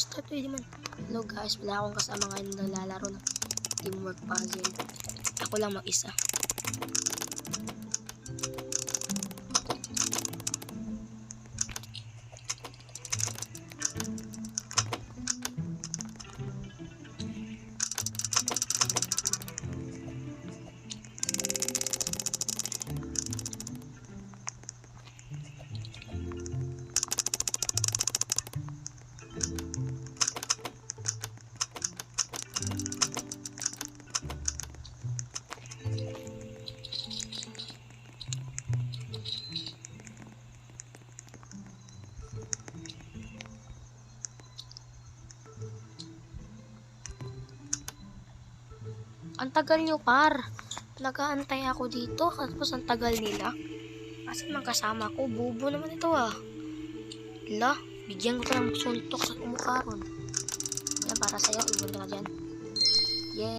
Start pwede man. Hello guys, wala akong kasama ngayon na naglalaro ng teamwork puzzle. Ako lang mag-isa. Ang tagal nyo, par. Nagaantay ako dito, tapos ang tagal nila. Kasi mang kasama ko, bubo naman ito ah. Hala, bigyan ko pa ng suntok sa kumukha ron. Yan, para sa'yo, iwan ka na dyan.